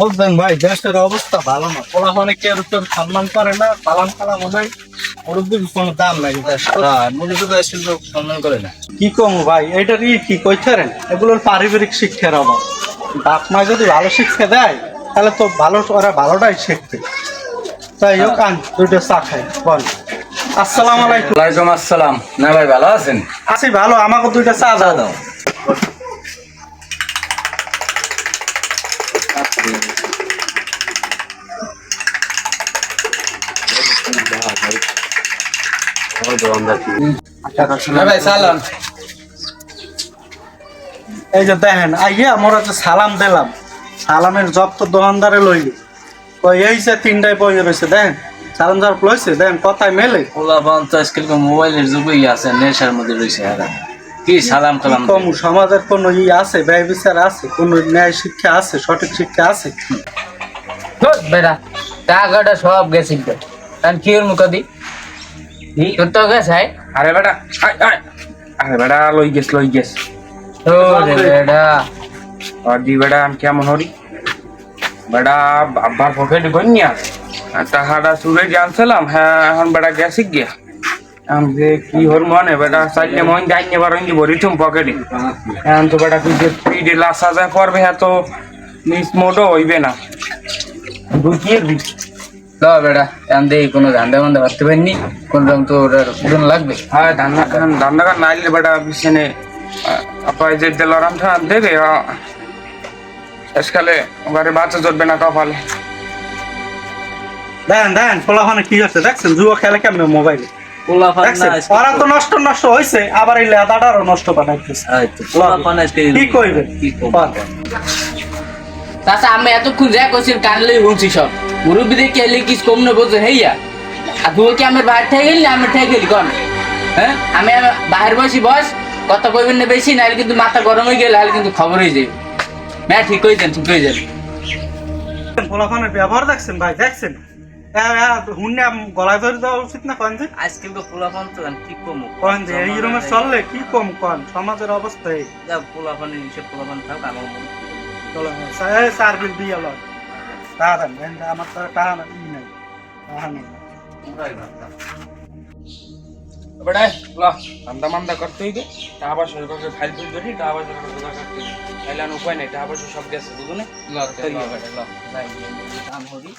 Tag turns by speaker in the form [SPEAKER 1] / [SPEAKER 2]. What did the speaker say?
[SPEAKER 1] বুঝলেন ভাই দেশের অবস্থা ভালো না। পোলা মানে কেউ তোর সম্মান করে না পালাম পালাম মনে হয় মুরব্বীর কোনো দাম নাই দেশে।
[SPEAKER 2] মুরব্বী দেশের সম্মান করে না।
[SPEAKER 1] কি কম ভাই এটার ই কি কইতারেন এগুলোর পারিবারিক শিক্ষার অভাব। বাপ মা যদি ভালো শিক্ষা দেয় তাহলে তো ভালো ওরা ভালোটাই শিখবে। তাই হোক আন দুইটা চা খাই বল। আসসালাম আলাইকুম।
[SPEAKER 2] ওয়ালাইকুম আসসালাম। না ভাই ভালো আছেন?
[SPEAKER 1] আছি ভালো আমাকে দুইটা চা দাও দাও
[SPEAKER 2] না ভাই সালাম
[SPEAKER 1] এই যে দেখেন, আইয়া আমরা যে সালাম দিলাম। সালামের জব তো দোকানদারে লইলি। এই যে তিনটায় বই রয়েছে, দেখেন। সালাম যার লইছে, দেখেন, কথায় মেলে।
[SPEAKER 2] পোলা পান তো আজকাল মোবাইলের যুগই আছে, নেশার মধ্যে রয়েছে এরা কি সালাম কালাম
[SPEAKER 1] কম? সমাজের কোন ই আছে? ব্যয় বিচার আছে? কোন ন্যায় শিক্ষা আছে? সঠিক শিক্ষা আছে?
[SPEAKER 3] বেটা টাকাটা সব গেছে কারণ কি ওর মুখ দি তোর তো গেছে
[SPEAKER 4] আরে বেটা আয়, আয়। আরে বেটা লই গেছ লই গেছ
[SPEAKER 3] ও বেটা।
[SPEAKER 4] আর দি বেটা আমি কেমন হরি? বেটা আব্বার পকেট গনিয়া টাকাটা চুরে জানছিলাম হ্যাঁ এখন বেটা গেছি গিয়া। যে কি হর মনে বেটা চাইলে মন এবার ওই ভরি তুম পকেটে। এখন তো বেটা তুই যে পিডে লাসা যা করবে হ্যাঁ তো মিস মোটো হইবে না। ঢুকিয়ে দি
[SPEAKER 3] ল বেটা এখন দেখি কোনো ধান্দা বান্ধা করতে পারিনি কোন রকম তো ওটার উড়ন লাগবে।
[SPEAKER 4] হ্যাঁ ধান্দা খান ধান্দা খান নাইলে বেটা বিছানে আপায় যে দিলারাম থা দেবে শেষকালে ঘরে বাচ্চা জড়বে না কপালে।
[SPEAKER 1] দেখেন দেখেন ফলাফানে কি হচ্ছে দেখছেন যুব খেলে কেমন মোবাইলে? ওরা তো নষ্ট নষ্ট হয়েছে আবার এই লেদাটারও নষ্ট বানাইতেছে। কি কইবে
[SPEAKER 3] আমি এতক্ষণ যা করছি কানলেই শুনছি সব। মুরব্বী দেখে এলে কি কম না বলছে হেইয়া? আর তুই কি আমার বাইরে থেকে গেলি আমি থেকে গেলি কন? হ্যাঁ? আমি বাইরে বসি বস কথা কইবেন না বেশি নাহলে কিন্তু মাথা গরম হয়ে গেলে কিন্তু খবর হয়ে যাবে ঠিক হয়ে যান ঠিক হয়ে
[SPEAKER 1] ফলাফানের ব্যবহার দেখছেন ভাই দেখছেন? হ্যাঁ হ্যাঁ হুন্নে গলায় ধরে দেওয়া উচিত না কন যে?
[SPEAKER 2] আজকাল তো পোলা পান তো কি কম?
[SPEAKER 1] কন যে এই রুমে চললে কি কম কন? সমাজের অবস্থা এই।
[SPEAKER 2] যা পোলা পান হিসেব পোলা পান থাক আমার
[SPEAKER 1] চলো এই চার বিল দিয়ে এলো দেন, আমার তো টাকা না ই নাই। টাকা নেই।
[SPEAKER 4] বেটা ল ধান্দা মান্দা করতে হইবে। টাকা পয়সা কাছে ফাইল ফুল ধরি টাকা পয়সা কাছে জোগাড় করতে হইবে। তাইলে উপায় নেই টাকা পয়সা সব গেছে বুঝো
[SPEAKER 3] ল ল। যাই কাম হবি।